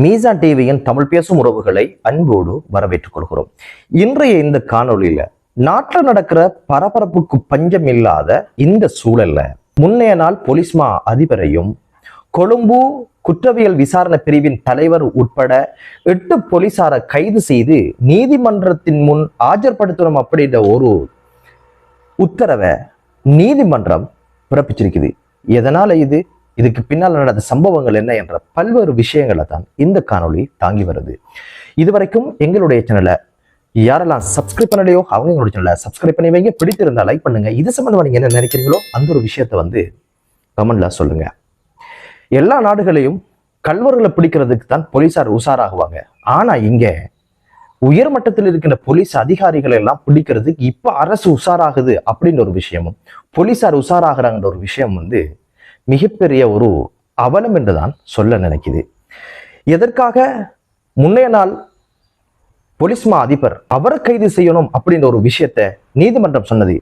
மீசா டிவியின் தமிழ் பேசும் உறவுகளை அன்போடு வரவேற்றுக் கொள்கிறோம். இன்றைய இந்த காணொளியில நாட்டில் நடக்கிற பரபரப்புக்கு பஞ்சம் இல்லாத இந்த சூழல்ல முன்னைய நாள் போலீஸ்மா அதிபரையும் கொழும்பு குற்றவியல் விசாரணை பிரிவின் தலைவர் உட்பட எட்டு போலீசாரை கைது செய்து நீதிமன்றத்தின் முன் ஆஜர்படுத்தணும் அப்படின்ற ஒரு உத்தரவை நீதிமன்றம் பிறப்பிச்சிருக்குது. எதனால இது? இதுக்கு பின்னால் நடந்த சம்பவங்கள் என்ன என்ற பல்வேறு விஷயங்களை தான் இந்த காணொளி தாங்கி வருது. இதுவரைக்கும் எங்களுடைய சேனலை யாரெல்லாம் சப்ஸ்கிரைப் பண்ணலையோ அவங்க எங்களுடைய சேனலை சப்ஸ்கிரைப் பண்ணி வைங்க. பிடித்திருந்தா லைக் பண்ணுங்க. இது சம்பந்தமா நீங்கள் என்ன நினைக்கிறீங்களோ அந்த ஒரு விஷயத்தை வந்து கமெண்ட்ல சொல்லுங்க. எல்லா நாடுகளையும் கல்வர்களை பிடிக்கிறதுக்கு தான் போலீசார் உஷாராகுவாங்க. ஆனா இங்க உயர் மட்டத்தில் இருக்கின்ற போலீஸ் அதிகாரிகளை எல்லாம் பிடிக்கிறதுக்கு இப்ப அரசு உஷாராகுது அப்படின்ற ஒரு விஷயமும் போலீசார் உஷாராகிறாங்கன்ற ஒரு விஷயம் வந்து மிகப்பெரிய ஒரு அவலம் என்றுதான் சொல்ல நினைக்குது. எதற்காக முன்னைய நாள் போலீஸ் மா அதிபர் அவரை கைது செய்யணும் அப்படின்ற ஒரு விஷயத்த நீதிமன்றம் சொன்னது.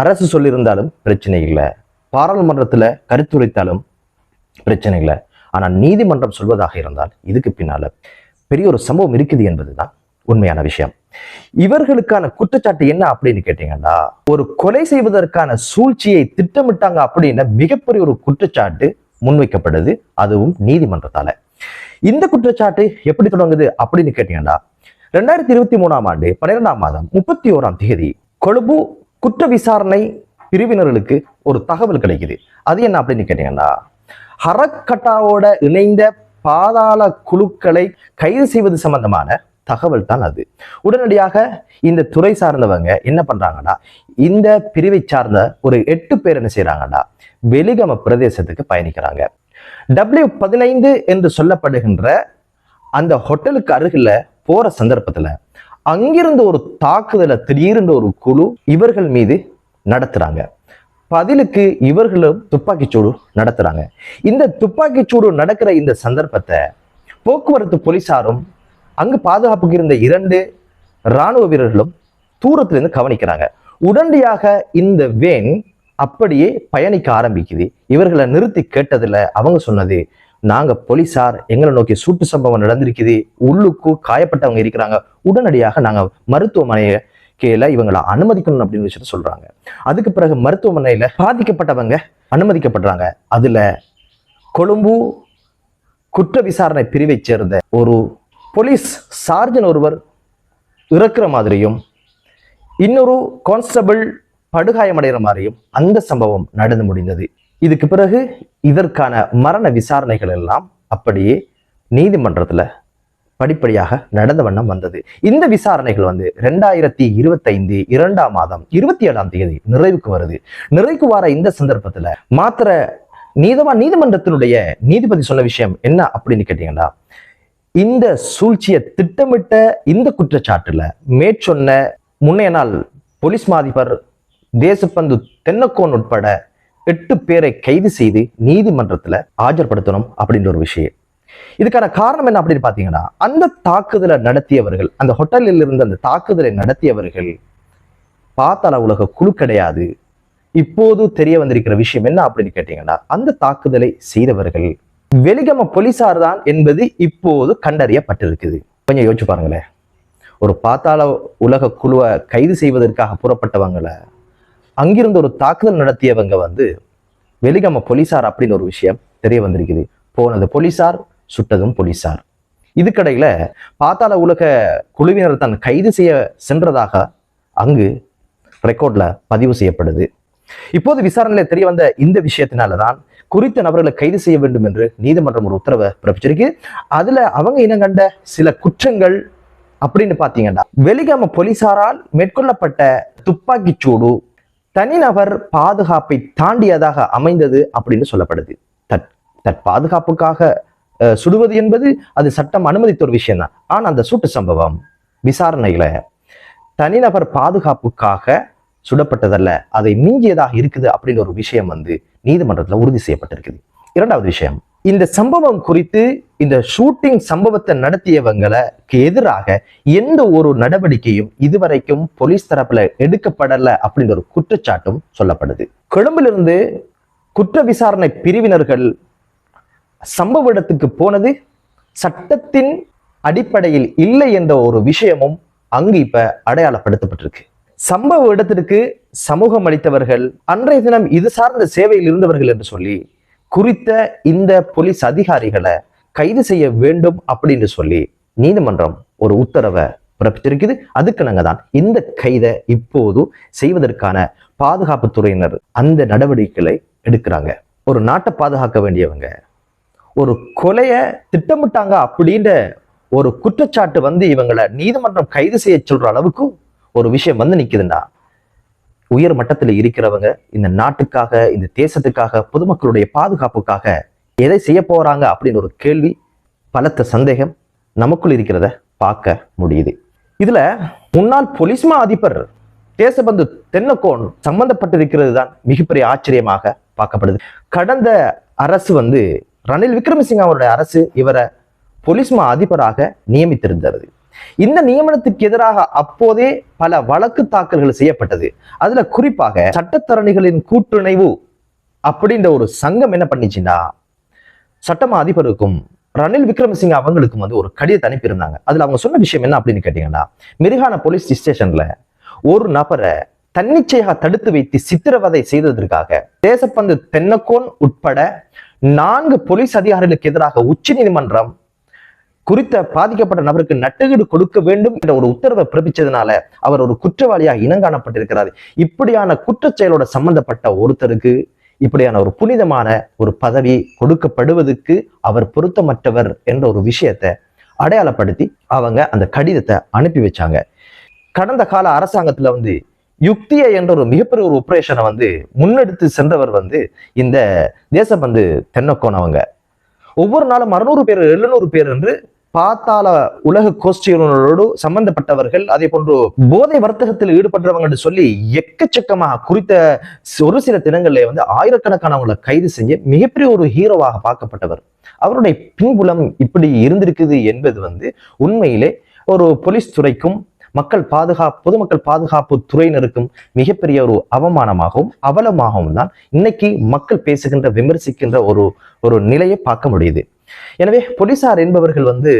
அரசு சொல்லியிருந்தாலும் பிரச்சனை இல்லை. பாராளுமன்றத்தில் கருத்துரைத்தாலும் பிரச்சனை இல்லை. ஆனால் நீதிமன்றம் சொல்வதாக இருந்தால் இதுக்கு பின்னால் பெரிய ஒரு சம்பவம் இருக்குது என்பதுதான் உண்மையான விஷயம். இவர்களுக்கான குற்றச்சாட்டு என்ன அப்படின்னு கேட்டீங்கன்னா ஒரு கொலை செய்வதற்கான சூழ்ச்சியை திட்டமிட்டாங்க அப்படின்னு மிகப்பெரிய ஒரு குற்றச்சாட்டு முன்வைக்கப்படுது. அதுவும் நீதிமன்றத்தால. இந்த குற்றச்சாட்டு எப்படி தொடங்குது அப்படின்னு கேட்டீங்கன்னா ரெண்டாயிரத்தி இருபத்தி மூணாம் ஆண்டு பன்னிரெண்டாம் மாதம் முப்பத்தி ஓராம் தேதி கொழும்பு குற்ற விசாரணை பிரிவினர்களுக்கு ஒரு தகவல் கிடைக்குது. அது என்ன அப்படின்னு கேட்டீங்கன்னா ஹரக்கட்டாவோட இணைந்த பாதாள குழுக்களை கைது செய்வது சம்பந்தமான தகவல் தான் அது. உடனடியாக இந்த துறை சார்ந்தவங்க என்ன பண்றாங்கன்னா இந்த பிரிவை சார்ந்த ஒரு எட்டு பேர் என்ன செய்யறாங்கன்னா வெளிகம பிரதேசத்துக்கு பயணிக்கிறாங்க. டபிள்யூ பதினைந்து என்று சொல்லப்படுகின்ற அந்த ஹோட்டலுக்கு அருகில் போற சந்தர்ப்பத்துல அங்கிருந்து ஒரு தாக்குதலை திடீர்னு ஒரு குழு இவர்கள் மீது நடத்துறாங்க. பதிலுக்கு இவர்களும் துப்பாக்கிச்சூடு நடத்துறாங்க. இந்த துப்பாக்கிச்சூடு நடக்கிற இந்த சந்தர்ப்பத்தை போக்குவரத்து போலீசாரும் அங்கு பாதுகாப்புக்கு இருந்த இரண்டு இராணுவ வீரர்களும் தூரத்திலிருந்து கவனிக்கிறாங்க. உடனடியாக இந்த வேன் அப்படியே பயணிக்க ஆரம்பிக்குது. இவர்களை நிறுத்தி கேட்டதுல அவங்க சொன்னது நாங்க போலீசார் எங்களை நோக்கி சூட்டு சம்பவம் நடந்திருக்குது. உள்ளுக்கு காயப்பட்டவங்க இருக்கிறாங்க. உடனடியாக நாங்க மருத்துவமனையை கீழே இவங்களை அனுமதிக்கணும் அப்படின்னு விஷயத்த சொல்றாங்க. அதுக்கு பிறகு மருத்துவமனையில பாதிக்கப்பட்டவங்க அனுமதிக்கப்படுறாங்க. அதுல கொழும்பு குற்ற விசாரணை பிரிவை சேர்ந்த ஒரு போலீஸ் சார்ஜன் ஒருவர் இறக்குற மாதிரியும் இன்னொரு கான்ஸ்டபிள் படுகாயமடைகிற மாதிரியும் அந்த சம்பவம் நடந்து முடிந்தது. இதுக்கு பிறகு இதற்கான மரண விசாரணைகள் எல்லாம் அப்படியே நீதிமன்றத்தில் படிப்படியாக நடந்த வண்ணம் வந்தது. இந்த விசாரணைகள் வந்து ரெண்டாயிரத்தி இருபத்தைந்து இரண்டாம் மாதம் இருபத்தி ஏழாம் தேதி நிறைவுக்கு வருது. நிறைவுக்கு வர இந்த சந்தர்ப்பத்துல மாத்திர நீதவா நீதிமன்றத்தினுடைய நீதிபதி சொன்ன விஷயம் என்ன அப்படின்னு கேட்டீங்கன்னா இந்த சூழ்ச்சியை திட்டமிட்ட இந்த குற்றச்சாட்டுல மேற்சொன்ன முன்னைய நாள் போலீஸ் மாதிபர் தேசப்பந்து தென்னக்கோன் உட்பட எட்டு பேரை கைது செய்து நீதிமன்றத்துல ஆஜர்படுத்தணும் அப்படின்ற ஒரு விஷயம். இதுக்கான காரணம் என்ன அப்படின்னு பாத்தீங்கன்னா அந்த தாக்குதலை நடத்தியவர்கள் அந்த ஹோட்டலில் இருந்து அந்த தாக்குதலை நடத்தியவர்கள் பாத்தாள உலக குழு கிடையாது. இப்போது தெரிய வந்திருக்கிற விஷயம் என்ன அப்படின்னு கேட்டீங்கன்னா அந்த தாக்குதலை செய்தவர்கள் வெளிகம போலீசார் தான் என்பது இப்போது கண்டறியப்பட்டிருக்குது. கொஞ்சம் யோசிச்சு பாருங்களேன். ஒரு பாத்தாள உலக குழுவை கைது செய்வதற்காக புறப்பட்டவங்களை அங்கிருந்து ஒரு தாக்குதல் நடத்தியவங்க வந்து வெளிகம போலீசார் அப்படின்னு ஒரு விஷயம் தெரிய வந்திருக்குது. போனது போலீசார் சுட்டதும் போலீசார். இதுக்கடையில பாத்தாள உலக குழுவினர் தான் கைது செய்ய சென்றதாக அங்கு ரெக்கார்ட்ல பதிவு செய்யப்படுது. இப்போது விசாரணையில தெரிய வந்த இந்த விஷயத்தினாலதான் குறித்த நபர்களை கைது செய்ய வேண்டும் என்று நீதிமன்றம் ஒரு உத்தரவை பிறப்பிச்சிருக்கு. அதுல அவங்க இனம் கண்ட? சில குற்றங்கள் அப்படின்னு பாத்தீங்கன்னா வெளிகாம போலீசாரால் மேற்கொள்ளப்பட்ட துப்பாக்கிச் சூடு தனிநபர் பாதுகாப்பை தாண்டியதாக அமைந்தது அப்படின்னு சொல்லப்படுது. தட் தட் பாதுகாப்புக்காக சுடுவது என்பது அது சட்டம் அனுமதித்த ஒரு விஷயம் தான் ஆனா அந்த சூட்டு சம்பவம் விசாரணையில தனிநபர் பாதுகாப்புக்காக சுடப்பட்டதல்ல. அதை மிஞ்சியதாக இருக்குது அப்படின்னு ஒரு விஷயம் வந்து நீதிமன்றத்தில் உறுதி செய்யப்பட்டிருக்குது. இரண்டாவது விஷயம் இந்த சம்பவம் குறித்து இந்த ஷூட்டிங் சம்பவத்தை நடத்தியவங்களுக்கு எதிராக எந்த ஒரு நடவடிக்கையும் இதுவரைக்கும் போலீஸ் தரப்புல எடுக்கப்படல அப்படின்ற ஒரு குற்றச்சாட்டும் சொல்லப்படுது. கொழும்பிலிருந்து குற்ற விசாரணை பிரிவினர்கள் சம்பவ இடத்துக்கு போனது சட்டத்தின் அடிப்படையில் இல்லை என்ற ஒரு விஷயமும் அங்கு இப்ப அடையாளப்படுத்தப்பட்டிருக்கு. சம்பவ இடத்திற்கு சமூகம் அளித்தவர்கள் அன்றைய தினம் இது சார்ந்த சேவையில் இருந்தவர்கள் என்று சொல்லி குறித்த இந்த போலீஸ் அதிகாரிகளை கைது செய்ய வேண்டும் அப்படின்னு சொல்லி நீதிமன்றம் ஒரு உத்தரவை பிறப்பித்திருக்குது. அதுக்கு நாங்கள் தான் இந்த கைதை இப்போது செய்வதற்கான பாதுகாப்பு துறையினர் அந்த நடவடிக்கைகளை எடுக்கிறாங்க. ஒரு நாட்டை பாதுகாக்க வேண்டியவங்க ஒரு கொலைய திட்டமிட்டாங்க அப்படின்ற ஒரு குற்றச்சாட்டு வந்து இவங்களை நீதிமன்றம் கைது செய்ய சொல்ற அளவுக்கு ஒரு விஷயம் வந்து நிற்குதுன்னா உயர் மட்டத்தில் இருக்கிறவங்க இந்த நாட்டுக்காக இந்த தேசத்துக்காக பொதுமக்களுடைய பாதுகாப்புக்காக எதை செய்ய போறாங்க அப்படின்னு ஒரு கேள்வி பலத்த சந்தேகம் நமக்குள் இருக்கிறத பார்க்க முடியுது. இதுல முன்னாள் பொலிஸ்மா அதிபர் தேசபந்து தென்னக்கோன் சம்பந்தப்பட்டிருக்கிறது தான் மிகப்பெரிய ஆச்சரியமாக பார்க்கப்படுது. கடந்த அரசு வந்து ரணில் விக்ரமசிங்க அவருடைய அரசு இவரை பொலிஸ்மா அதிபராக நியமித்திருந்தது. இந்த நியமனத்துக்கு எதிராக அப்போதே பல வழக்கு தாக்கல்கள் செய்யப்பட்டது. அதுல குறிப்பாக சட்டத்தரணிகளின் கூட்டுணைவு அப்படின்ற ஒரு சங்கம் என்ன பண்ணிச்சுன்னா சட்டமா அதிபருக்கும் ரணில் விக்ரமசிங்க அவங்களுக்கும் வந்து ஒரு கடிதத்தை அனுப்பியிருந்தாங்க. அதுல அவங்க சொன்ன விஷயம் என்ன அப்படின்னு கேட்டீங்கன்னா மிருகான போலீஸ் ஸ்டேஷன்ல ஒரு நபரை தன்னிச்சையாக தடுத்து வைத்து சித்திரவதை செய்ததற்காக தேசப்பந்து தென்னக்கோன் உட்பட நான்கு போலீஸ் அதிகாரிகளுக்கு எதிராக உச்ச நீதிமன்றம் குறித்த பாதிக்கப்பட்ட நபருக்கு நட்டுகீடு கொடுக்க வேண்டும் என்ற ஒரு உத்தரவை பிறப்பிச்சதுனால அவர் ஒரு குற்றவாளியாக இனங்காணப்பட்டிருக்கிறார். இப்படியான குற்ற செயலோட சம்பந்தப்பட்ட ஒருத்தருக்கு இப்படியான ஒரு புனிதமான ஒரு பதவி கொடுக்கப்படுவதற்கு அவர் பொருத்தமற்றவர் என்ற ஒரு விஷயத்தை அடையாளப்படுத்தி அவங்க அந்த கடிதத்தை அனுப்பி வச்சாங்க. கடந்த கால அரசாங்கத்துல வந்து யுக்திய என்ற ஒரு மிகப்பெரிய ஒரு ஒப்ரேஷனை வந்து முன்னெடுத்து சென்றவர் வந்து இந்த தேசபந்து தென்னக்கோன் அவங்க. ஒவ்வொரு நாளும் அறுநூறு பேர் எழுநூறு பேர் என்று பாத்தாள உலக கோஷ்டிகளோடு சம்பந்தப்பட்டவர்கள் அதே போன்று போதை வர்த்தகத்தில் ஈடுபட்டவங்க என்று சொல்லி எக்கச்சக்கமாக குறித்த ஒரு சில தினங்களிலே வந்து ஆயிரக்கணக்கானவங்களை கைது செஞ்சு மிகப்பெரிய ஒரு ஹீரோவாக பார்க்கப்பட்டவர். அவருடைய பின்புலம் இப்படி இருந்திருக்குது என்பது வந்து உண்மையிலே ஒரு போலீஸ் துறைக்கும் மக்கள் பாதுகாப்பு பொதுமக்கள் பாதுகாப்பு துறையினருக்கும் மிகப்பெரிய ஒரு அவமானமாகவும் அவலமாகவும் தான் இன்னைக்கு மக்கள் பேசுகின்ற விமர்சிக்கின்ற ஒரு ஒரு நிலையை பார்க்க முடியுது. எனவே போலீசார் என்பவர்கள் வந்து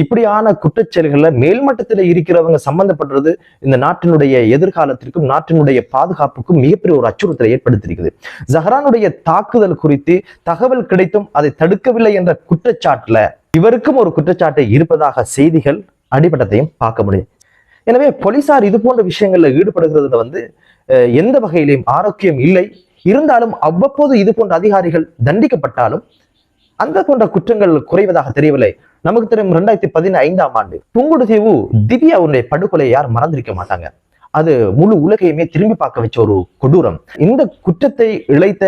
இப்படியான குற்றச்செயல்களில் மேல்மட்டத்தில் இருக்கிறவங்க சம்பந்தப்படுறது இந்த நாட்டினுடைய எதிர்காலத்திற்கும் நாட்டினுடைய பாதுகாப்புக்கும் மிகப்பெரிய ஒரு அச்சுறுத்தலை ஏற்படுத்தியிருக்குது. ஜஹரானுடைய தாக்குதல் குறித்து தகவல் கிடைத்தும் அதை தடுக்கவில்லை என்ற குற்றச்சாட்டுல இவருக்கும் ஒரு குற்றச்சாட்டு இருப்பதாக செய்திகள் அடிப்படத்தையும் பார்க்க முடியும். எனவே போலீசார் இது போன்ற விஷயங்கள்ல ஈடுபடுகிறதுல வந்து எந்த வகையிலும் ஆரோக்கியம் இல்லை. இருந்தாலும் அவ்வப்போது இது போன்ற அதிகாரிகள் தண்டிக்கப்பட்டாலும் அந்த போன்ற குற்றங்கள் குறைவதாக தெரியவில்லை. நமக்கு தெரியும் ரெண்டாயிரத்தி பதினைந்தாம் ஆண்டு புங்குடுதீவு திவ்யாவுடைய படுகொலை யார் மறந்திருக்க மாட்டாங்க. அது முழு உலகையுமே திரும்பி பார்க்க வச்ச ஒரு கொடூரம். இந்த குற்றத்தை இழைத்த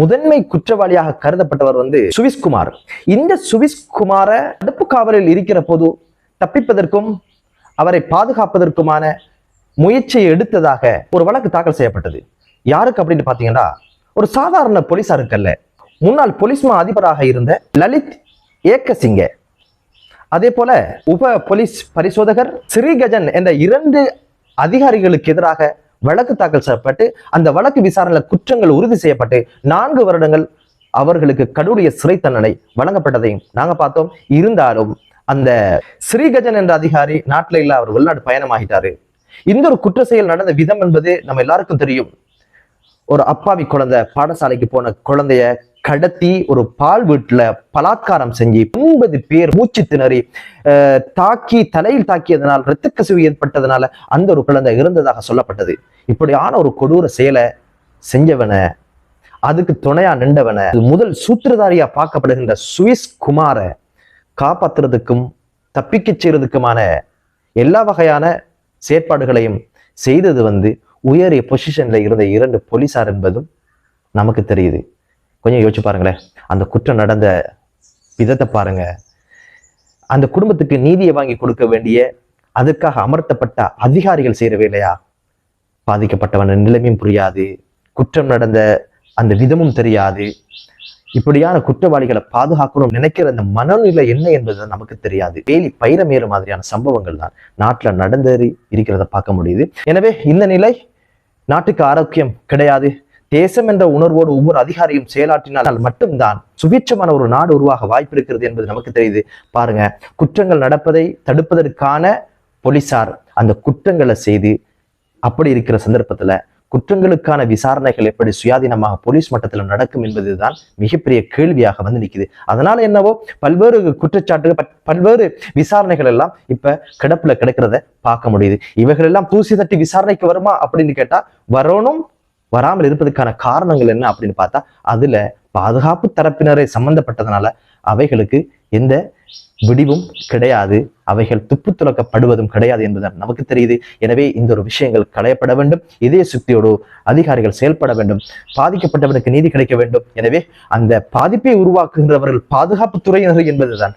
முதன்மை குற்றவாளியாக கருதப்பட்டவர் வந்து சுவிஸ்குமார். இந்த சுவிஸ்குமார தடுப்பு காவலில் இருக்கிற போது தப்பிப்பதற்கும் அவரை பாதுகாப்பதற்குமான முயற்சியை எடுத்ததாக ஒரு வழக்கு தாக்கல் செய்யப்பட்டது. யாருக்கு அப்படின்னு பாத்தீங்கன்னா ஒரு சாதாரண போலீசாருக்கு அல்ல முன்னாள் போலீஸ்மா அதிபராக இருந்த லலித் ஏக்கசிங்க. அதே போல உப போலீஸ் பரிசோதகர் ஸ்ரீகஜன் என்ற இரண்டு அதிகாரிகளுக்கு எதிராக வழக்கு தாக்கல் செய்யப்பட்டு அந்த வழக்கு விசாரணையில் குற்றங்கள் உறுதி செய்யப்பட்டு நான்கு வருடங்கள் அவர்களுக்கு கடுடைய சிறை தண்டனை வழங்கப்பட்டதையும் நாங்க பார்த்தோம். இருந்தாலும் அந்த ஸ்ரீகஜன் என்ற அதிகாரி நாட்டில் இல்ல அவர் வெளிநாடு பயணமாகிட்டாரு. இந்த ஒரு குற்ற செயல் நடந்த விதம் என்பது நம்ம எல்லாருக்கும் தெரியும். ஒரு அப்பாவி குழந்தை பாடசாலைக்கு போன குழந்தைய கடத்தி ஒரு பால் வீட்டுல பலாத்காரம் செஞ்சு ஒன்பது பேர் மூச்சு திணறி தாக்கி தலையில் தாக்கியதனால் இரத்த கசிவு ஏற்பட்டதனால அந்த ஒரு குழந்தை இருந்ததாக சொல்லப்பட்டது. இப்படியான ஒரு கொடூர செயலை செஞ்சவனை அதுக்கு துணையா நின்றவனை முதல் சூத்திரதாரியா பார்க்கப்படுகின்ற சுவிஸ் குமார காப்பாத்துறதுக்கும் தப்பிக்கச் செய்யறதுக்குமான எல்லா வகையான செயற்பாடுகளையும் செய்தது வந்து உயரிய பொசிஷன்ல இருந்த இரண்டு போலீசார் என்பதும் நமக்கு தெரியுது. கொஞ்சம் யோசிச்சு பாருங்களேன். அந்த குற்றம் நடந்த விதத்தை பாருங்க. அந்த குடும்பத்துக்கு நீதியை வாங்கி கொடுக்க வேண்டிய அதற்காக அமர்த்தப்பட்ட அதிகாரிகள் செய்யற வேலையா பாதிக்கப்பட்டவன் நிலைமையும் புரியாது. குற்றம் நடந்த அந்த விதமும் தெரியாது. இப்படியான குற்றவாளிகளை பாதுகாக்கணும்னு நினைக்கிற அந்த மனநிலை என்ன என்பது நமக்கு தெரியாது. வேலி பயிரமேறு மாதிரியான சம்பவங்கள் தான். நாட்டுல நடந்தேறி இருக்கிறத பார்க்க முடியுது. எனவே இந்த நிலை நாட்டுக்கு ஆரோக்கியம் கிடையாது. தேசம் என்ற உணர்வோடு ஒவ்வொரு அதிகாரியும் செயலாற்றினால் மட்டும்தான் சுபீட்சமான ஒரு நாடு உருவாக வாய்ப்பு இருக்கிறது என்பது நமக்கு தெரியுது. பாருங்க குற்றங்கள் நடப்பதை தடுப்பதற்கான போலீசார் அந்த குற்றங்களை செய்து அப்படி இருக்கிற சந்தர்ப்பத்துல குற்றங்களுக்கான விசாரணைகள் எப்படி சுயாதீனமாக போலீஸ் மட்டத்தில் நடக்கும் என்பதுதான் மிகப்பெரிய கேள்வியாக வந்து நிக்குது. அதனால என்னவோ பல்வேறு குற்றச்சாட்டுகள் பல்வேறு விசாரணைகள் எல்லாம் இப்ப கிடப்புல கிடக்கிறத பார்க்க முடியுது. இவைகள் எல்லாம் தூசி தட்டி விசாரணைக்கு வருமா அப்படின்னு கேட்டா வரணும் வராமல் இருப்பதற்கான காரணங்கள் என்ன அப்படின்னு பார்த்தா அதுல பாதுகாப்பு தரப்பினரை சம்பந்தப்பட்டதுனால அவைகளுக்கு எந்த விடிவும் கிடையாது. அவைகள் துப்பு துலக்கப்படுவதும் கிடையாது என்பதுதான் நமக்கு தெரியுது. எனவே இந்த ஒரு விஷயங்கள் களையப்பட வேண்டும். இதய சுக்தியோடு அதிகாரிகள் செயல்பட வேண்டும். பாதிக்கப்பட்டவனுக்கு நீதி கிடைக்க வேண்டும். எனவே அந்த பாதிப்பை உருவாக்குகின்றவர்கள் பாதுகாப்பு துறையினர் என்பதுதான்.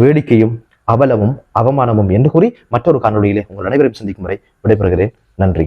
வேடிக்கையும் அவலமும் அவமானமும் என்று கூறி மற்றொரு காணொலியிலே உங்கள் அனைவரையும் சந்திக்கும் வரை விடைபெறுகிறேன். நன்றி.